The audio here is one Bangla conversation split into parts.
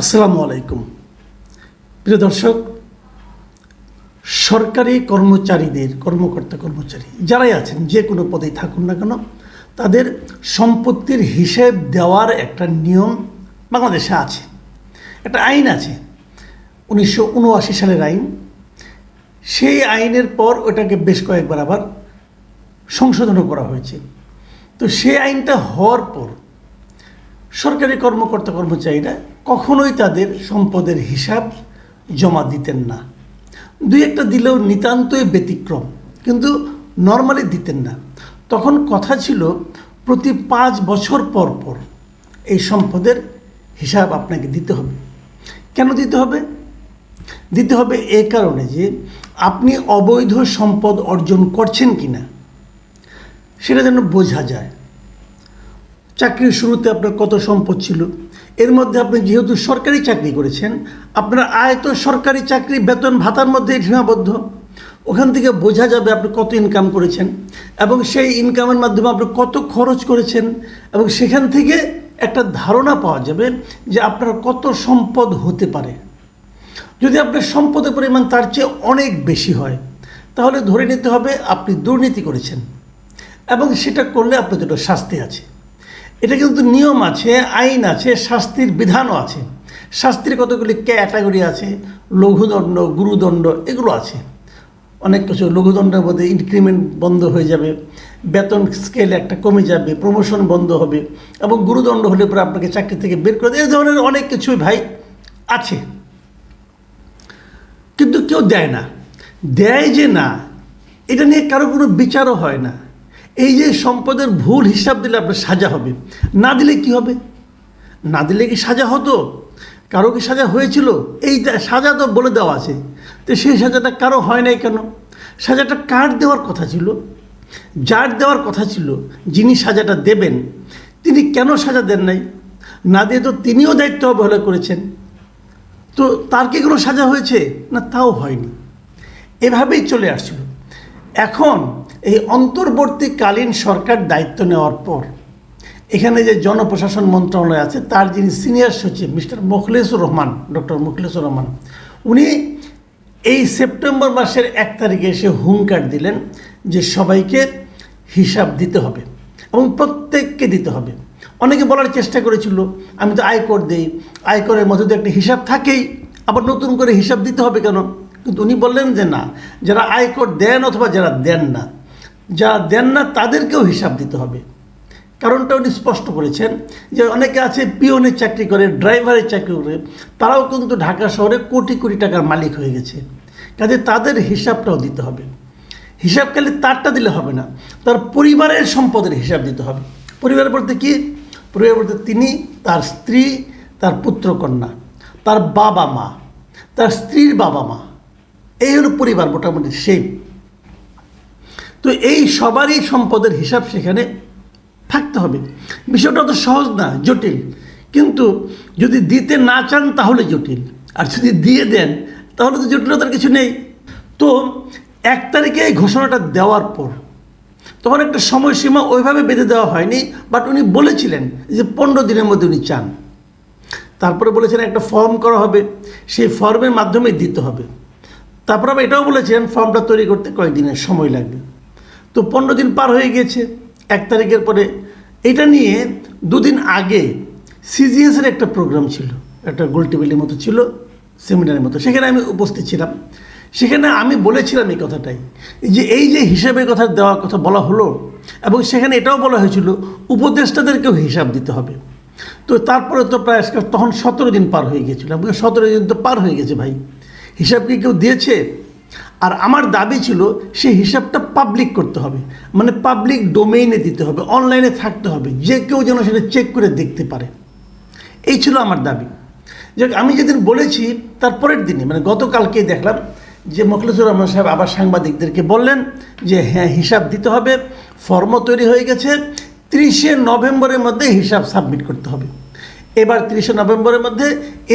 আসসালামু আলাইকুম। প্রিয় দর্শক, সরকারি কর্মচারীদের, কর্মকর্তা কর্মচারী, যারাই আছেন, যে কোনো পদেই থাকুন না কেন, তাদের সম্পত্তির হিসেব দেওয়ার একটা নিয়ম বাংলাদেশে আছে। একটা আইন আছে, উনিশশো উনআশি সালের আইন। সেই আইনের পর ওটাকে বেশ কয়েকবার আবার সংশোধনও করা হয়েছে। তো সেই আইনটা হওয়ার পর সরকারি কর্মকর্তা কর্মচারীরা কখনোই তাদের সম্পদের হিসাব জমা দিতেন না। দুই একটা দিলেও নিতান্তই ব্যতিক্রম, কিন্তু নর্মালি দিতেন না। তখন কথা ছিল, প্রতি পাঁচ বছর পর পর এই সম্পদের হিসাব আপনাকে দিতে হবে। কেন দিতে হবে? দিতে হবে এ কারণে যে, আপনি অবৈধ সম্পদ অর্জন করছেন কি না সেটা যেন বোঝা যায়। চাকরির শুরুতে আপনার কত সম্পদ ছিল? এর মধ্যে আপনি যেহেতু সরকারি চাকরি করেছেন, আপনার আয় তো সরকারি চাকরি, বেতন, ভাতার মধ্যে সীমাবদ্ধ। ওখান থেকে বোঝা যাবে আপনি কত ইনকাম করেছেন এবং সেই ইনকামের মাধ্যমে আপনি কত খরচ করেছেন এবং সেখান থেকে একটা ধারণা পাওয়া যাবে যে আপনার কত সম্পদ হতে পারে। যদি আপনার সম্পদের পরিমাণ তার চেয়ে অনেক বেশি হয়, তাহলে ধরে নিতে হবে আপনি দুর্নীতি করেছেন এবং সেটা করলে আপনার দুটো শাস্তি আছে। এটা কিন্তু নিয়ম আছে, আইন আছে, শাস্তির বিধানও আছে। শাস্তির কতগুলি ক্যাটাগরি আছে? লঘুদণ্ড, গুরুদণ্ড এগুলো আছে। অনেক কিছু লঘুদণ্ডের মধ্যে ইনক্রিমেন্ট বন্ধ হয়ে যাবে, বেতন স্কেল একটা কমে যাবে প্রমোশন বন্ধ হবে এবং গুরুদণ্ড হলে পরে আপনাকে চাকরি থেকে বের করে দেয়। এই ধরনের অনেক কিছুই ভাই আছে। কিন্তু কেউ দেয় না। দেয় যে না, এটা নিয়ে কারও কোনো বিচারও হয় না। এই যে সম্পদের ভুল হিসাব দিলে আপনার সাজা হবে, না দিলে কি হবে? না দিলে কি সাজা হতো? কারও কি সাজা হয়েছিল? এই সাজা তো বলে দেওয়া আছে। তো সেই সাজাটা কারও হয় নাই কেন? সাজাটা কার দেওয়ার কথা ছিল? যার দেওয়ার কথা ছিল, যিনি সাজাটা দেবেন, তিনি কেন সাজা দেন নাই? না দিয়ে তো তিনিও দায়িত্ব অবহেলা করেছেন। তো তার কি কোনো সাজা হয়েছে? না, তাও হয়নি। এভাবেই চলে আসছিল। এখন এই অন্তর্বর্তীকালীন সরকার দায়িত্ব নেওয়ার পর, এখানে যে জনপ্রশাসন মন্ত্রণালয় আছে, তার যিনি সিনিয়র সচিব, মিস্টার মোখলেসুর রহমান, ডক্টর মোখলেসুর রহমান, উনি এই সেপ্টেম্বর মাসের এক তারিখে এসে হুঙ্কার দিলেন যে সবাইকে হিসাব দিতে হবে এবং প্রত্যেককে দিতে হবে। অনেকে বলার চেষ্টা করেছিল, আমি তো আয়কর দিই, আয়করের মধ্যে তো একটা হিসাব থাকেই, আবার নতুন করে হিসাব দিতে হবে কেন? কিন্তু উনি বললেন যে না, যারা আয়কর দেন অথবা যারা দেন না যারা দেন না, তাদেরকেও হিসাব দিতে হবে। কারণটা উনি স্পষ্ট করেছেন যে অনেকে আছে পিওনের চাকরি করে, ড্রাইভারের চাকরি করে, তারাও কিন্তু ঢাকা শহরে কোটি কোটি টাকার মালিক হয়ে গেছে। কাজে তাদের হিসাবটাও দিতে হবে। হিসাব খালি তারটা দিলে হবে না, তার পরিবারের সম্পদের হিসাব দিতে হবে। পরিবার বলতে কি? পরিবার বলতে তিনি, তার স্ত্রী, তার পুত্রকন্যা, তার বাবা মা, তার স্ত্রীর বাবা মা। এই হলো পরিবার মোটামুটি, সেই তো এই সবারই সম্পদের হিসাব সেখানে থাকতে হবে। বিষয়টা তো সহজ না, জটিল। কিন্তু যদি দিতে না চান তাহলে জটিল। আর যদি দিয়ে দেন, তাহলে তো জটিলতার কিছু নেই। তো এক তারিখে এই ঘোষণাটা দেওয়ার পর, তখন একটা সময়সীমা ওইভাবে বেঁধে দেওয়া হয়নি বাট উনি বলেছিলেন যে পনেরো দিনের মধ্যে উনি চান। তারপরে বলেছেন একটা ফর্ম করা হবে, সেই ফর্মের মাধ্যমে দিতে হবে। তারপর আবার এটাও বলেছেন ফর্মটা তৈরি করতে কয়েকদিনের সময় লাগবে। তো পনেরো দিন পার হয়ে গেছে, এক তারিখের পরে। এটা নিয়ে দুদিন আগে সিজিএসের একটা প্রোগ্রাম ছিল, একটা গোল টেবিলের মতো ছিল সেমিনারের মতো। সেখানে আমি উপস্থিত ছিলাম। সেখানে আমি বলেছিলাম এই কথাটাই, যে এই যে হিসাবের কথা দেওয়ার কথা বলা হলো, এবং সেখানে এটাও বলা হয়েছিল, উপদেষ্টাদেরকেও হিসাব দিতে হবে। তো তারপরে তো প্রায় তখন সতেরো দিন পার হয়ে গিয়েছিল আমি সতেরো দিন তো পার হয়ে গেছে ভাই। হিসাব কি কেউ দিয়েছে? আর আমার দাবি ছিল সে হিসাবটা পাবলিক করতে হবে। মানে পাবলিক ডোমেইনে দিতে হবে অনলাইনে থাকতে হবে, যে কেউ যেন সেটা চেক করে দেখতে পারে। এই ছিল আমার দাবি। যে আমি যেদিন বলেছি, তার পরের দিনই মানে গতকালকেই দেখলাম যে মোখলেসুর রহমান সাহেব আবার সাংবাদিকদেরকে বললেন যে হ্যাঁ হিসাব দিতে হবে ফর্মও তৈরি হয়ে গেছে, তিরিশে নভেম্বরের মধ্যে হিসাব সাবমিট করতে হবে। এবার তিরিশে নভেম্বরের মধ্যে,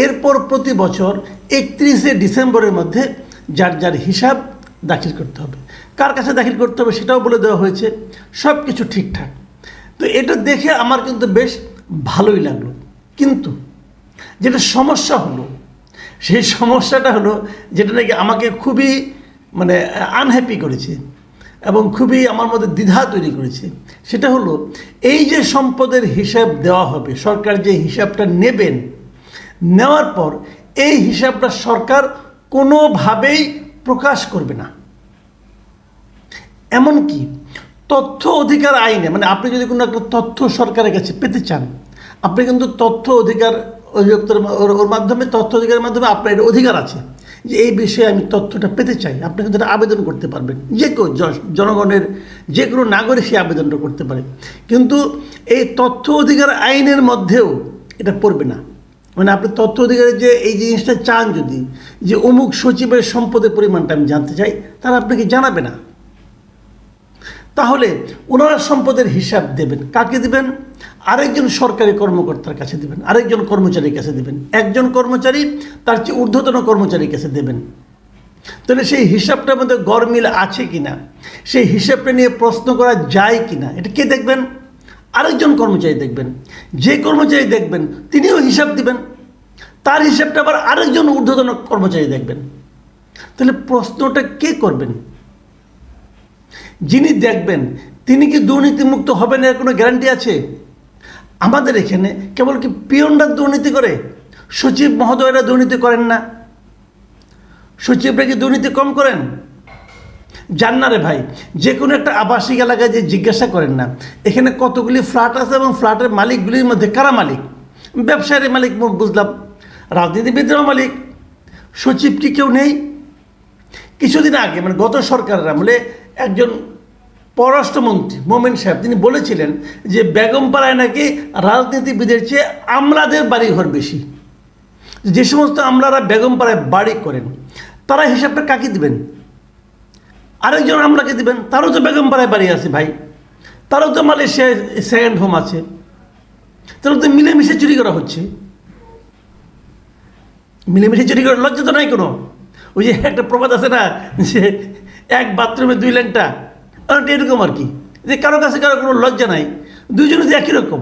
এরপর প্রতি বছর একত্রিশে ডিসেম্বরের মধ্যে যার যার হিসাব দাখিল করতে হবে। কার কাছে দাখিল করতে হবে সেটাও বলে দেওয়া হয়েছে। সব কিছু ঠিকঠাক। তো এটা দেখে আমার কিন্তু বেশ ভালোই লাগল। কিন্তু যেটা সমস্যা হলো, সেই সমস্যাটা হলো যেটা নাকি আমাকে খুবই মানে আনহ্যাপি করেছে এবং খুবই আমার মধ্যে দ্বিধা তৈরি করেছে। সেটা হলো এই যে সম্পদের হিসাব দেওয়া হবে, সরকার যে হিসাবটা নেবেন, নেওয়ার পর এই হিসাবটা সরকার কোনোভাবেই প্রকাশ করবে না। এমনকি তথ্য অধিকার আইনে মানে আপনি যদি কোনো একটা তথ্য সরকারের কাছে পেতে চান, আপনি কিন্তু তথ্য অধিকার অধিদপ্তর ওর মাধ্যমে, তথ্য অধিকারের মাধ্যমে আপনার এটা অধিকার আছে যে এই বিষয়ে আমি তথ্যটা পেতে চাই। আপনি কিন্তু এটা আবেদন করতে পারবেন। যে কেউ জনগণের যে কোনো নাগরিক সে আবেদনটা করতে পারে। কিন্তু এই তথ্য অধিকার আইনের মধ্যেও এটা পড়বে না। মানে আপনি তথ্য অধিকারের যে এই জিনিসটা চান যদি, যে অমুক সচিবের সম্পদের পরিমাণটা আমি জানতে চাই, তারা আপনাকে জানাবে না। তাহলে ওনারা সম্পদের হিসাব দেবেন। কাকে দেবেন? আরেকজন সরকারি কর্মকর্তার কাছে দেবেন, আরেকজন কর্মচারীর কাছে দেবেন। একজন কর্মচারী তার চেয়ে ঊর্ধ্বতন কর্মচারীর কাছে দেবেন। তাহলে সেই হিসাবটার মধ্যে গরমিল আছে কিনা? সেই হিসাবটা নিয়ে প্রশ্ন করা যায় কিনা? এটা কে দেখবেন? আরেকজন কর্মচারী দেখবেন, যে কর্মচারী দেখবেন, তিনিও হিসাব দিবেন, তার হিসাবটা আবার আরেকজন ঊর্ধ্বতন কর্মচারী দেখবেন। তাহলে প্রশ্নটা কে করবেন? যিনি দেখবেন, তিনি কি দুর্নীতিমুক্ত হবেন এর কোনো গ্যারান্টি আছে? আমাদের এখানে কেবল কি পিয়নরা দুর্নীতি করে, সচিব মহোদয়রা দুর্নীতি করেন না? সচিবরা কি দুর্নীতি কম করেন? জান না রে ভাই যে কোনো একটা আবাসিক এলাকায় যে জিজ্ঞাসা করেন না, এখানে কতগুলি ফ্ল্যাট আছে এবং ফ্ল্যাটের মালিকগুলির মধ্যে কারা মালিক? ব্যবসায়ীর মালিক বুঝলাম, রাজনীতিবিদরাও মালিক, সচিব কি কেউ নেই? কিছুদিন আগে মানে গত সরকারের আমলে একজন পররাষ্ট্রমন্ত্রী, মোমেন সাহেব, তিনি বলেছিলেন যে বেগমপাড়ায় নাকি রাজনীতিবিদের চেয়ে আমলাদের বাড়িঘর বেশি। যে সমস্ত আমলারা বেগমপাড়ায় বাড়ি করেন, তারা হিসাবটা কাকে দিবেন? আরেকজন আমলাকে দিবেন। তারও তো বেগম বেগমপাড়ায় বাড়ি আছে ভাই। তারও তো মালয়েশিয়ায় সেকেন্ড হোম আছে। তাহলে তো মিলেমিশে চুরি করা হচ্ছে। মিলেমিশে চুরি করার লজ্জা তো নাই কোনো। ওই যে একটা প্রবাদ আছে না, যে এক বাথরুমে দুই ল্যাংটা। অনেকটা এরকম আর কি। যে কারও কাছে কারও কোনো লজ্জা নাই। দুজনে যে একই রকম।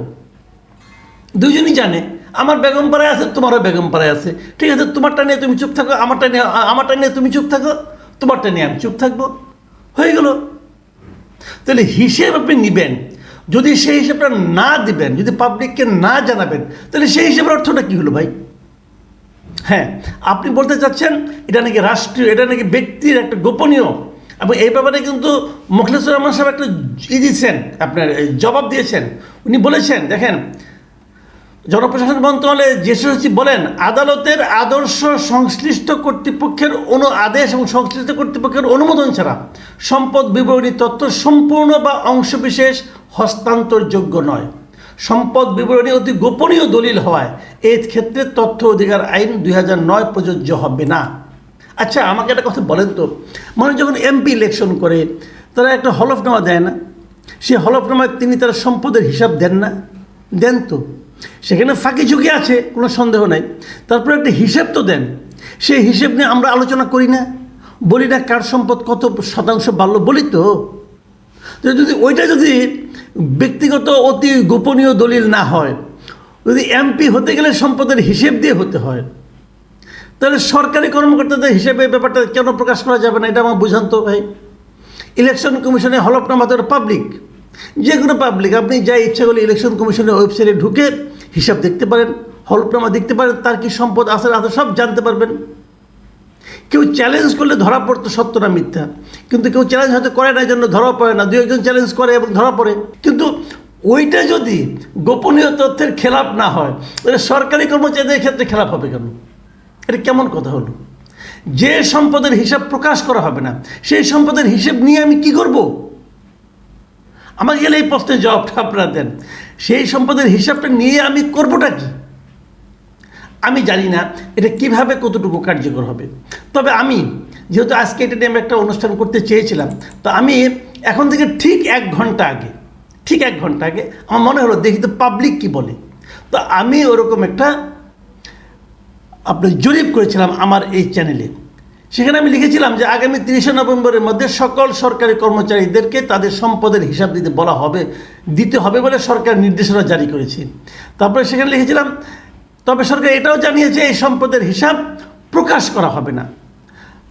দুজনই জানে, আমার বেগম পাড়ায় আছে, তোমারও বেগম পাড়ায় আছে। ঠিক আছে, তোমারটা নিয়ে তুমি চুপ থাকো, আমারটা নিয়ে আমারটা নিয়ে তুমি চুপ থাকো, তোমারটা নিয়ে আমি চুপ থাকব। হয়ে গেল। তাহলে হিসেব আপনি নেবেন। যদি সেই হিসেবটা না দিবেন, যদি পাবলিককে না জানাবেন, তাহলে সেই হিসেবের অর্থটা কী হলো ভাই? হ্যাঁ আপনি বলতে চাচ্ছেন, এটা নাকি রাষ্ট্রীয়, এটা নাকি ব্যক্তির একটা গোপনীয়? এবং এই ব্যাপারে কিন্তু মুখলেসুর রহমান সাহেব একটা ই দিয়েছেন, আপনার জবাব দিয়েছেন। উনি বলেছেন, দেখেন জনপ্রশাসন মন্ত্রণালয়ে যে সচিব বলেন, আদালতের আদর্শ সংশ্লিষ্ট কর্তৃপক্ষের অনু, আদেশ এবং সংশ্লিষ্ট কর্তৃপক্ষের অনুমোদন ছাড়া সম্পদ বিবরণী তথ্য সম্পূর্ণ বা অংশবিশেষ হস্তান্তরযোগ্য নয়। সম্পদ বিবরণী অতি গোপনীয় দলিল হওয়ায় এই ক্ষেত্রে তথ্য অধিকার আইন দুই নয় প্রযোজ্য হবে না। আচ্ছা আমাকে একটা কথা বলেন তো। মানুষ যখন এমপি ইলেকশন করে, তারা একটা হলফনামা দেয় না সেই হলফনামায় তিনি তার সম্পদের হিসাব দেন না? দেন তো। সেখানে ফাঁকি ঝুঁকি আছে, কোনো সন্দেহ নাই। তারপরে একটা হিসেব তো দেন। সেই হিসেব নিয়ে আমরা আলোচনা করি না। বলি না কার সম্পদ কত শতাংশ বাড়ল, বলি তো। যদি ওইটা যদি ব্যক্তিগত অতি গোপনীয় দলিল না হয়, যদি এমপি হতে গেলে সম্পদের হিসেব দিয়ে হতে হয়, তাহলে সরকারি কর্মকর্তাদের হিসেবে ব্যাপারটা কেন প্রকাশ করা যাবে না, এটা আমার বুঝান তো ভাই। ইলেকশন কমিশনে হলফনামা পাবলিক যে কোনো পাবলিক আপনি যা ইচ্ছা করলে ইলেকশন কমিশনের ওয়েবসাইটে ঢুকে হিসাব দেখতে পারেন, হলফনামা দেখতে পারেন, তার কি সম্পদ আছে আছে, সব জানতে পারবেন। কেউ চ্যালেঞ্জ করলে ধরা পড়তো সত্য না মিথ্যা। কিন্তু কেউ চ্যালেঞ্জ হয়তো করে না জন্য ধরা পড়ে না। দু একজন চ্যালেঞ্জ করে এবং ধরা পড়ে। কিন্তু ওইটা যদি গোপনীয় তথ্যের খেলাপ না হয়, তাহলে সরকারি কর্মচারীদের ক্ষেত্রে খেলাপ হবে কেন? এটা কেমন কথা হলো? যে সম্পদের হিসাব প্রকাশ করা হবে না, সেই সম্পদের হিসেব নিয়ে আমি কি করব? আমাকে গেলে এই প্রশ্নের জবাবটা আপনারা দেন। সেই সম্পদের হিসাবটা নিয়ে আমি করবোটা কি? আমি জানি না এটা কীভাবে কতটুকু কার্যকর হবে। তবে আমি, যেহেতু আজকে এটা নিয়ে আমি একটা অনুষ্ঠান করতে চেয়েছিলাম, তো আমি এখন থেকে ঠিক এক ঘণ্টা আগে, ঠিক এক ঘণ্টা আগে, আমার মনে হলো দেখি তো পাবলিক কি বলে। তো আমি ওরকম একটা আপনার জরিপ করেছিলাম আমার এই চ্যানেলে সেখানে আমি লিখেছিলাম যে আগামী তিরিশে নভেম্বরের মধ্যে সকল সরকারি কর্মচারীদেরকে তাদের সম্পদের হিসাব দিতে বলা হবে, দিতে হবে বলে সরকার নির্দেশনা জারি করেছে। তারপরে সেখানে লিখেছিলাম, তবে সরকার এটাও জানিয়েছে এই সম্পদের হিসাব প্রকাশ করা হবে না।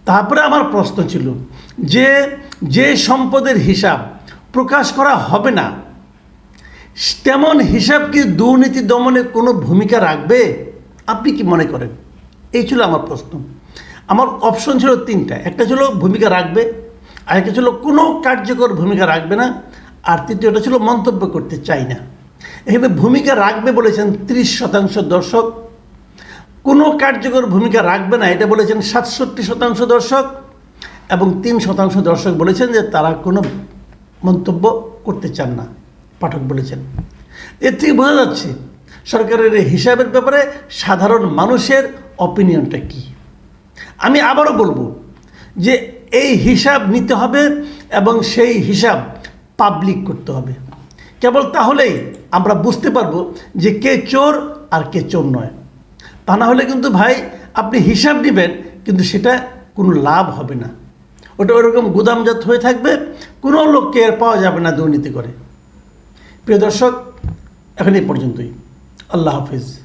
তারপরে আমার প্রশ্ন ছিল যে যে সম্পদের হিসাব প্রকাশ করা হবে না, তেমন হিসাব কি দুর্নীতি দমনে কোনো ভূমিকা রাখবে? আপনি কি মনে করেন? এই ছিল আমার প্রশ্ন। আমার অপশন ছিল তিনটা। একটা ছিল ভূমিকা রাখবে আরেকটা ছিল কোনো কার্যকর ভূমিকা রাখবে না, আর তৃতীয়টা ছিল মন্তব্য করতে চাই না। এখানে ভূমিকা রাখবে বলেছেন ত্রিশ শতাংশ দর্শক, কোনো কার্যকর ভূমিকা রাখবে না, এটা বলেছেন সাতষট্টি শতাংশ দর্শক, এবং তিন শতাংশ দর্শক বলেছেন যে তারা কোনো মন্তব্য করতে চান না, পাঠক বলেছেন। এর থেকে বোঝা যাচ্ছে সরকারের হিসাবের ব্যাপারে সাধারণ মানুষের অপিনিয়নটা কী। আমি আবারও বলব যে এই হিসাব নিতে হবে এবং সেই হিসাব পাবলিক করতে হবে। কেবল তাহলেই আমরা বুঝতে পারব যে কে চোর আর কে চোর নয়। তা না হলে কিন্তু ভাই আপনি হিসাব নেবেন কিন্তু সেটা কোনো লাভ হবে না। ওটা ওরকম গুদামজাত হয়ে থাকবে, কোনো লোককে আর পাওয়া যাবে না দুর্নীতি করে। প্রিয় দর্শক, এখন এই পর্যন্তই। আল্লাহ হাফিজ।